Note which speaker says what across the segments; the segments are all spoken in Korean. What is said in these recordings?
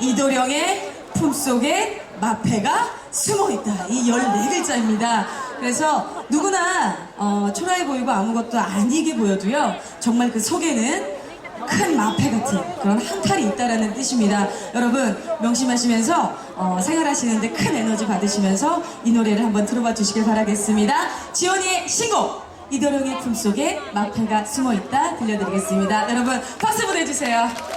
Speaker 1: 이도령의 품속에 마패가 숨어있다. 이 14글자입니다. 그래서 누구나 어, 초라해 보이고 아무것도 아니게 보여도요. 정말 그 속에는 큰 마패 같은 그런 한칼이 있다라는 뜻입니다. 여러분 명심하시면서 어, 생활하시는데 큰 에너지 받으시면서 이 노래를 한번 들어봐 주시길 바라겠습니다. 지원이의 신곡 이도령의 품속에 마패가 숨어있다 들려드리겠습니다. 여러분 박수 보내주세요.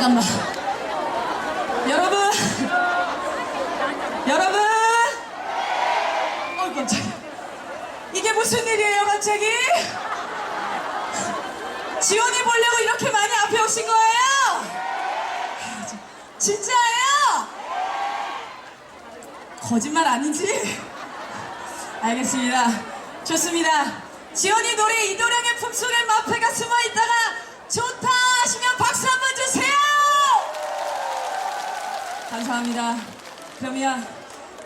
Speaker 1: 잠깐만. 여러분! 여러분! 어, 깜짝이야. 이게 무슨 일이에요, 갑자기? 지원이 보려고 이렇게 많이 앞에 오신 거예요? 진짜예요? 거짓말 아니지? 알겠습니다. 좋습니다. 지원이 노래 이도령의 품속에 마패가 숨어 있다가 감사합니다. 그러면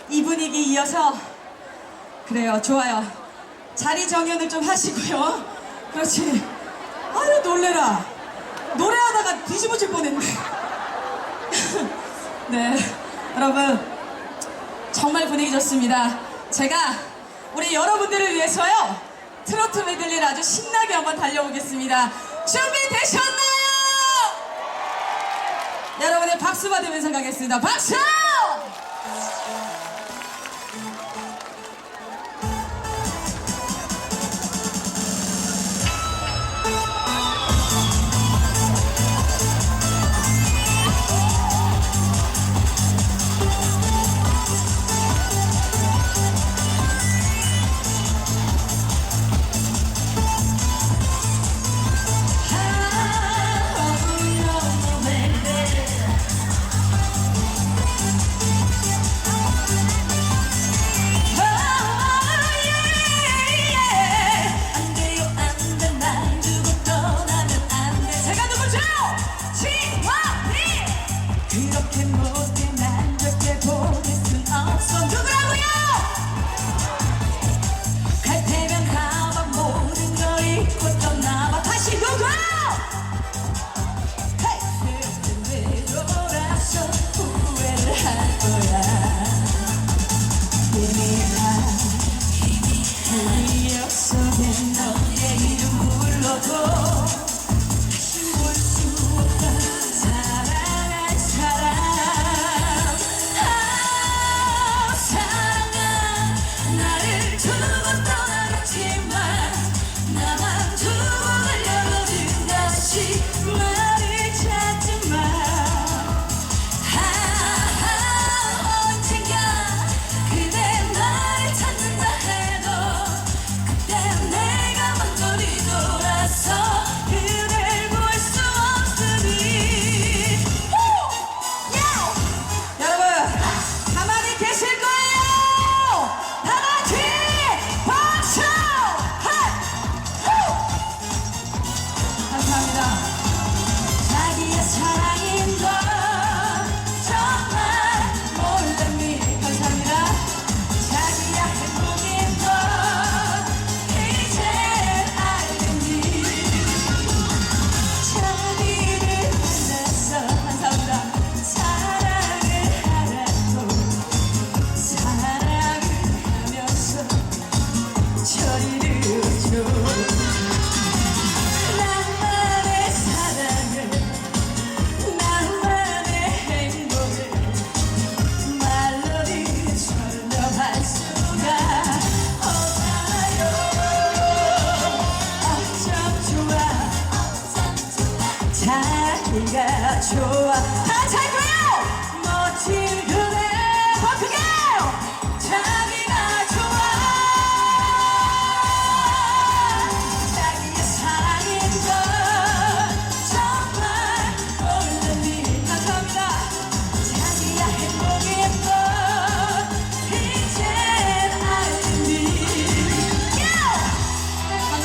Speaker 1: 이 분위기 이어서 그래요. 좋아요. 자리 정연을 좀 하시고요. 그렇지. 아유 놀래라. 노래하다가 뒤집어질 뻔했네. 네, 여러분 정말 분위기 좋습니다. 제가 우리 여러분들을 위해서요 트로트 메들리를 아주 신나게 한번 달려보겠습니다. 준비 되셨나? 여러분의 박수 받으면서 가겠습니다. 박수!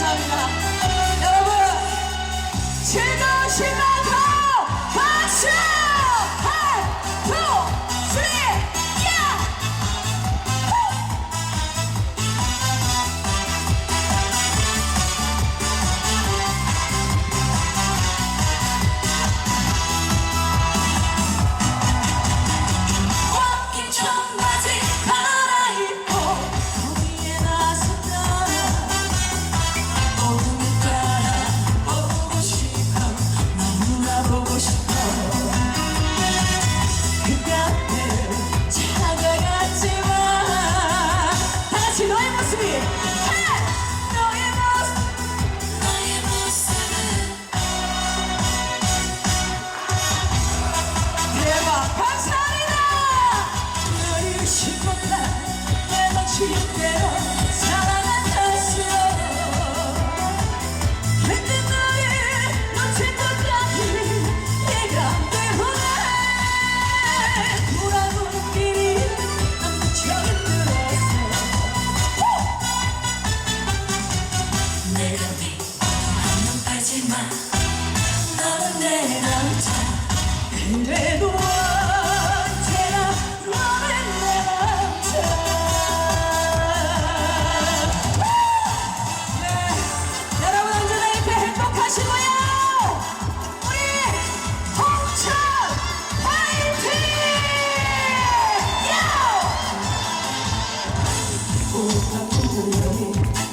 Speaker 1: 감사합니다.
Speaker 2: 여러분, 즐거운 Thank you.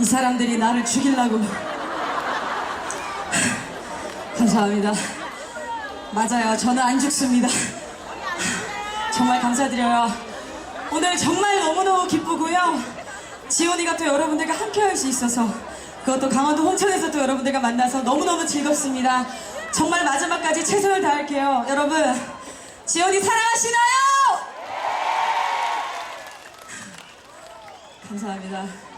Speaker 1: 이 사람들이 나를 죽이려고. 감사합니다. 맞아요. 저는 안 죽습니다. 정말 감사드려요. 오늘 정말 너무너무 기쁘고요. 지원이가 또 여러분들과 함께 할 수 있어서 그것도 강원도 홍천에서 또 여러분들과 만나서 너무너무 즐겁습니다. 정말 마지막까지 최선을 다할게요. 여러분 지원이 사랑하시나요? 감사합니다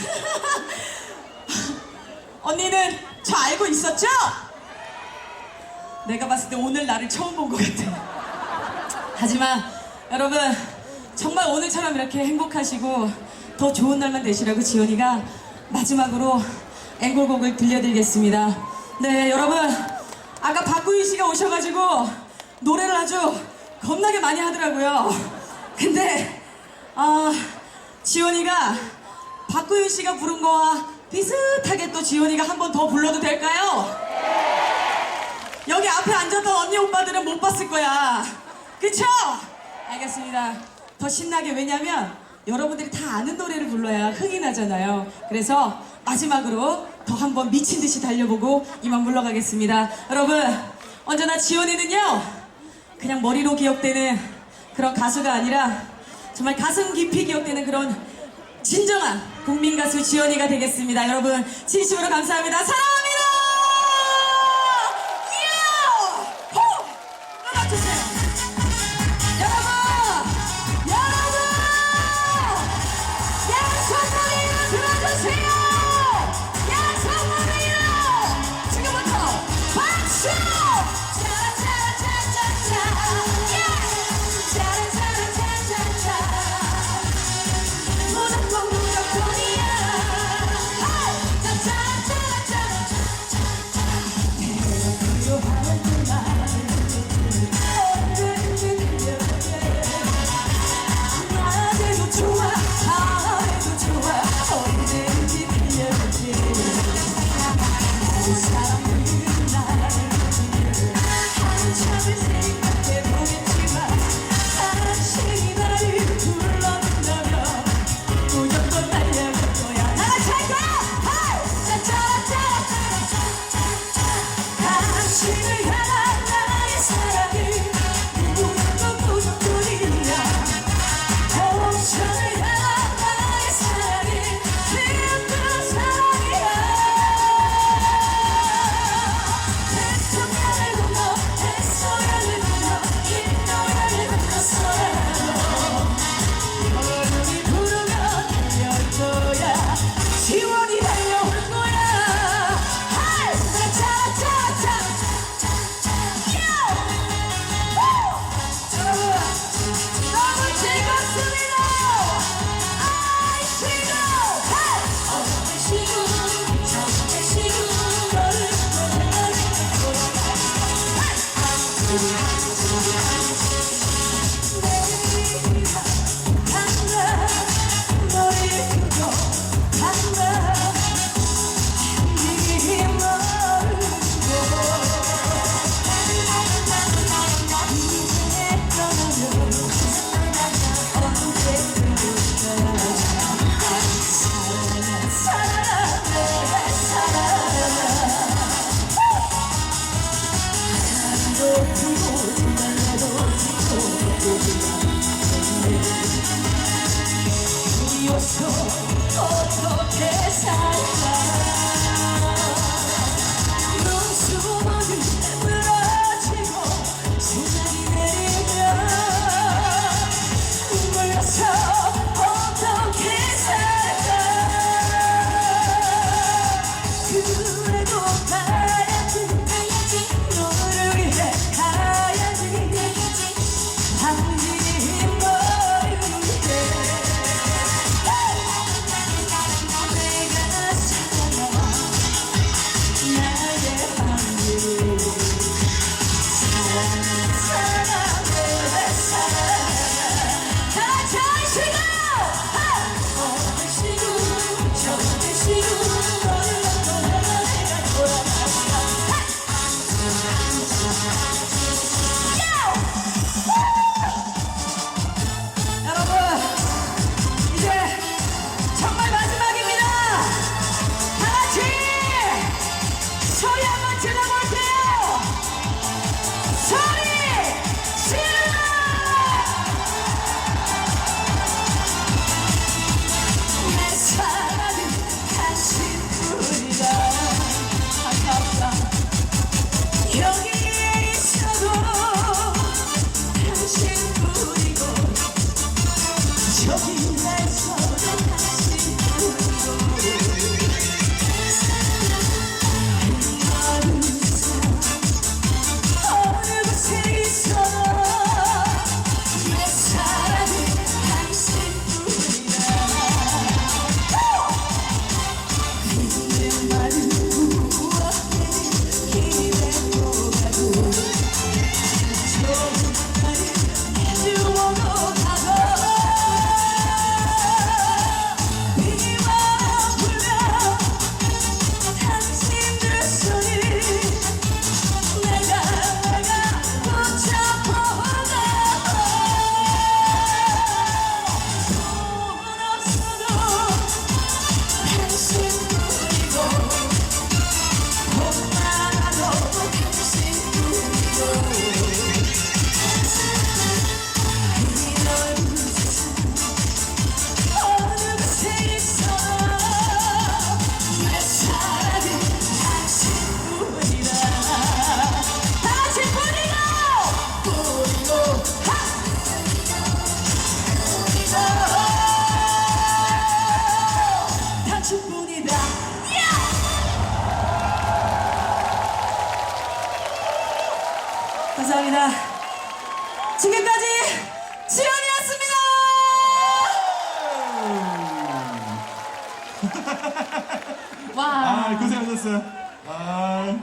Speaker 1: 언니는 저 알고 있었죠? 내가 봤을 때 오늘 나를 처음 본 것 같아. 하지만 여러분 정말 오늘처럼 이렇게 행복하시고 더 좋은 날만 되시라고 지원이가 마지막으로 앵콜곡을 들려드리겠습니다. 네 여러분 아까 박구윤 씨가 오셔가지고 노래를 아주 겁나게 많이 하더라고요. 근데 아 지원이가 박구윤 씨가 부른 거와 비슷하게 또 지원이가 한 번 더 불러도 될까요? 여기 앞에 앉았던 언니 오빠들은 못 봤을 거야. 그쵸? 알겠습니다. 더 신나게 왜냐면 여러분들이 다 아는 노래를 불러야 흥이 나잖아요. 그래서 마지막으로 더 한번 미친 듯이 달려보고 이만 물러가겠습니다. 여러분 언제나 지원이는요 그냥 머리로 기억되는 그런 가수가 아니라 정말 가슴 깊이 기억되는 그런 진정한 국민 가수 지원이가 되겠습니다. 여러분 진심으로 감사합니다. 사랑
Speaker 3: 아,
Speaker 4: 고생하셨어요. 아,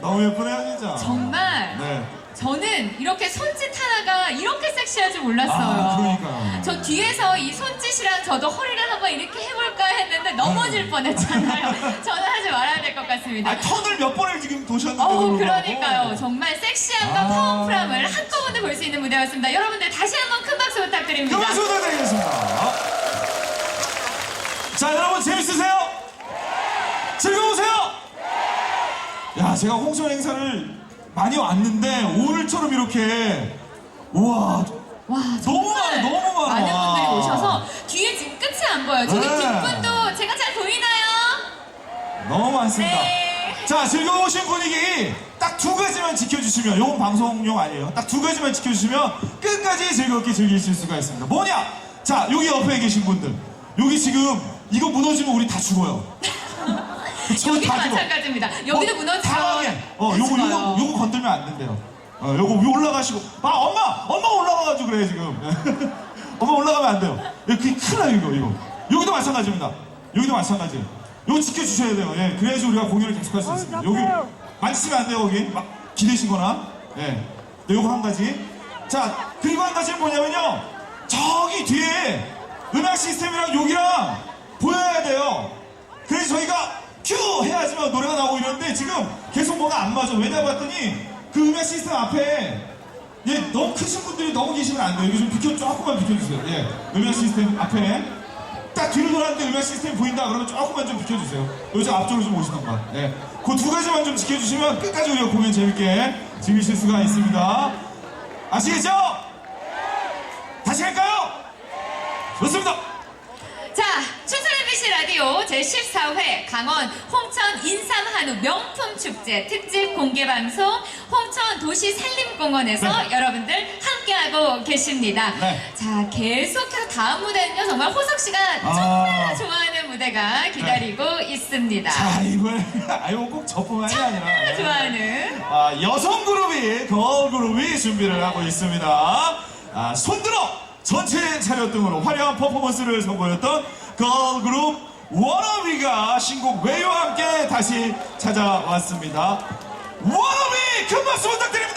Speaker 4: 너무 예쁘네요, 진짜.
Speaker 5: 정말
Speaker 4: 네.
Speaker 5: 저는 이렇게 손짓 하나가 이렇게 섹시할 줄 몰랐어요.
Speaker 4: 아, 그러니까요.
Speaker 5: 저 뒤에서 이 손짓이랑 저도 허리를 한번 이렇게 해볼까 했는데 넘어질 뻔했잖아요. 저는 하지 말아야 될 것 같습니다.
Speaker 4: 아, 턴을 몇 번을 지금 도셨는데.
Speaker 5: 어우 그러니까요. 정말 섹시함과
Speaker 4: 아.
Speaker 5: 파워풀함을 한꺼번에 볼 수 있는 무대였습니다. 여러분들 다시 한번 큰 박수 부탁드립니다.
Speaker 4: 그 박수 부탁드리겠습니다. 자, 여러분 재밌으세요? 즐거우세요? 야, 제가 홍천 행사를 많이 왔는데 오늘처럼 이렇게 우와
Speaker 5: 와
Speaker 4: 너무 많아, 너무 많아.
Speaker 5: 많은 분들이 오셔서 뒤에 지금 끝이 안 보여요. 저기
Speaker 4: 네.
Speaker 5: 뒷분도 제가 잘 보이나요?
Speaker 4: 너무 많습니다.
Speaker 5: 네.
Speaker 4: 자, 즐거우신 분위기 딱 두 가지만 지켜주시면, 요건 방송용 아니에요. 딱 두 가지만 지켜주시면 끝까지 즐겁게 즐기실 수가 있습니다. 뭐냐? 자, 여기 옆에 계신 분들. 여기 지금 이거 무너지면 우리 다 죽어요.
Speaker 5: 여기도
Speaker 4: 다 죽어.
Speaker 5: 마찬가지입니다. 여기도
Speaker 4: 어,
Speaker 5: 무너지면
Speaker 4: 당황해. 어,
Speaker 5: 다
Speaker 4: 요거. 요거, 요거 건들면 안 된대요. 어, 요거 위 올라가시고. 아, 엄마! 엄마 올라가가지고 그래, 지금. 엄마 올라가면 안 돼요. 예, 그게 큰일 나요, 이거, 이거. 여기도 마찬가지입니다. 여기도 마찬가지. 요거 지켜주셔야 돼요. 예, 그래야지 우리가 공연을 계속할 수 있습니다. 여기 만지시면 안 돼요, 거기. 막 기대시거나. 예. 네, 요거 한 가지. 자, 그리고 한 가지는 뭐냐면요. 저기 뒤에 음악 시스템이랑 여기랑 보여야 돼요. 그래서 저희가 큐 해야지만 노래가 나오고 이러는데 지금 계속 뭐가 안 맞아. 왜냐 봤더니 그 음악 시스템 앞에 예, 너무 크신 분들이 너무 계시면 안 돼요. 이거 좀 비켜, 조금만 비켜주세요. 예, 음악 시스템 앞에 딱 뒤로 돌았는데 음악 시스템 보인다 그러면 조금만 좀 비켜주세요. 요즘 앞쪽으로 좀 오시던가. 예, 그 두 가지만 좀 지켜주시면 끝까지 우리가 공연 재밌게 즐기실 수가 있습니다. 아시겠죠? 다시 할까요? 좋습니다.
Speaker 5: 자, MBC 라디오 제14회 강원 홍천 인삼 한우 명품 축제 특집 공개 방송 홍천 도시 산림공원에서
Speaker 6: 네.
Speaker 5: 여러분들 함께하고 계십니다.
Speaker 6: 네.
Speaker 5: 자, 계속해서 다음 무대는요, 정말 호석 씨가
Speaker 6: 아.
Speaker 5: 정말 좋아하는 무대가 기다리고 있습니다.
Speaker 6: 자, 이걸, 아유, 꼭 저뿐만이 아니라.
Speaker 5: 정말 좋아하는.
Speaker 6: 아, 여성 그룹이, 걸 그룹이 준비를 하고 있습니다. 아, 손들어! 전체 차렷 등으로 화려한 퍼포먼스를 선보였던 걸 그룹 워너비가 신곡 외유와 함께 다시 찾아왔습니다. 워너비! 큰 박수 부탁드립니다!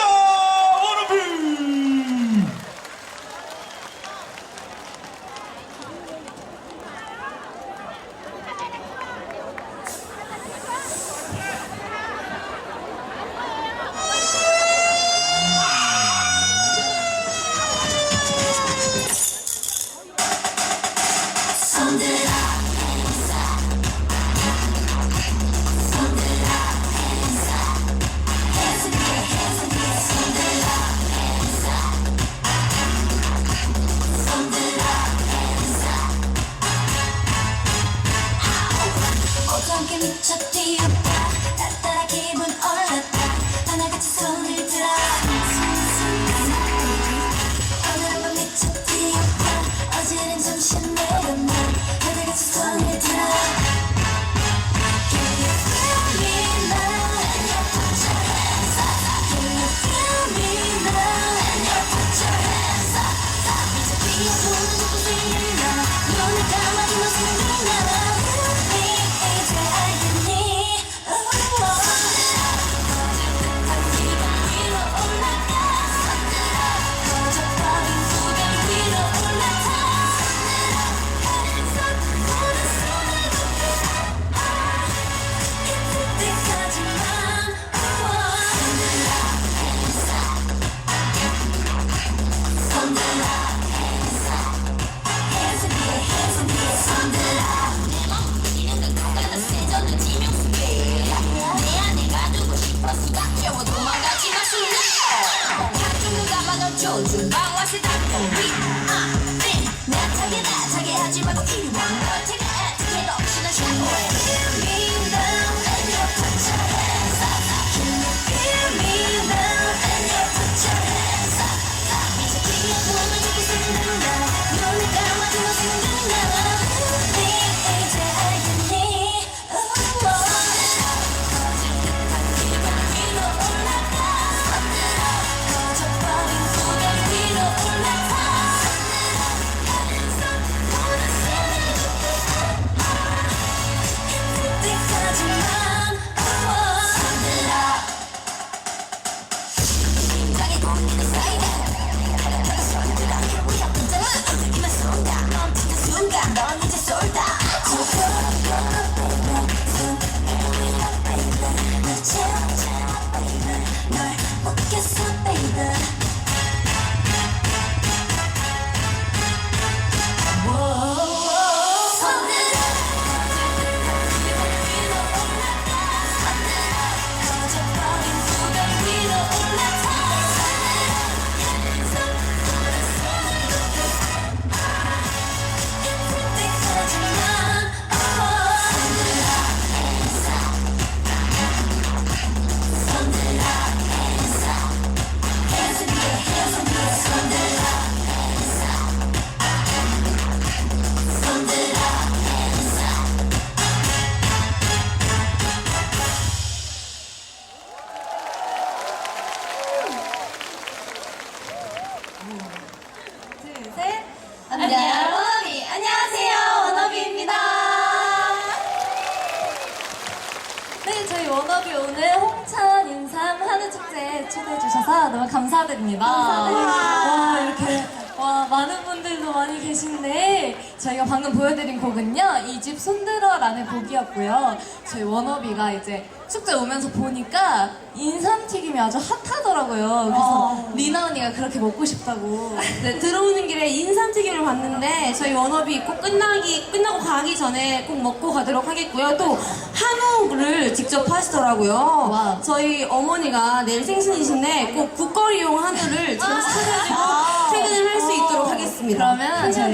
Speaker 7: 너무 감사드립니다. 와 이렇게 와 많은 분들도 많이 계신데 저희가 방금 보여드린 곡은요 이 집 손들어라는 곡이었고요. 저희 원어비가 이제 축제 오면서 보니까 인삼 튀김이 아주 핫하더라고요 그래서 리나 언니가 그렇게 먹고 싶다고
Speaker 8: 네, 들어오는 길에 인삼튀김을 봤는데 저희 워너비 꼭 끝나기 끝나고 가기 전에 꼭 먹고 가도록 하겠고요. 또 한우를 직접 하시더라고요.
Speaker 7: 와.
Speaker 8: 저희 어머니가 내일 생신이신데 꼭 국거리용 한우를 제가 사가지고 퇴근을 할 수 있도록 하겠습니다.
Speaker 7: 그러면 저희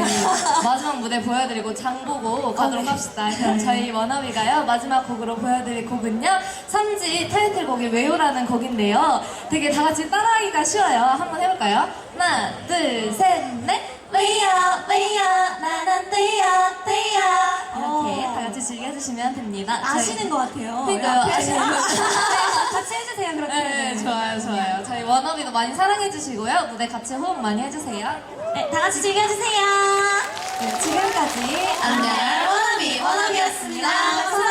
Speaker 7: 마지막 무대 보여드리고 장 보고 가도록 합시다. 그럼 저희 워너비가요 마지막 곡으로 보여드릴 곡은요 선지 타이틀곡이 왜요라는 곡인데요. 되게 다 같이 따라하기가 쉬워요. 한번 해볼까요? 하나, 둘, 셋, 넷. 왜요, 왜요, 나는 돼요, 돼요. 이렇게 다 같이 즐겨주시면 됩니다.
Speaker 8: 아시는 것 같아요.
Speaker 7: 그러니까요.
Speaker 8: 앞에
Speaker 7: 아시는 것
Speaker 8: 같이 해주세요, 그렇게.
Speaker 7: 네, 좋아요, 좋아요. 저희 워너비도 많이 사랑해주시고요. 무대 같이 호흡 많이 해주세요.
Speaker 8: 네, 다 같이 즐겨주세요.
Speaker 7: 네, 지금까지
Speaker 8: 안녕, 워너비, 워너비였습니다. 감사합니다.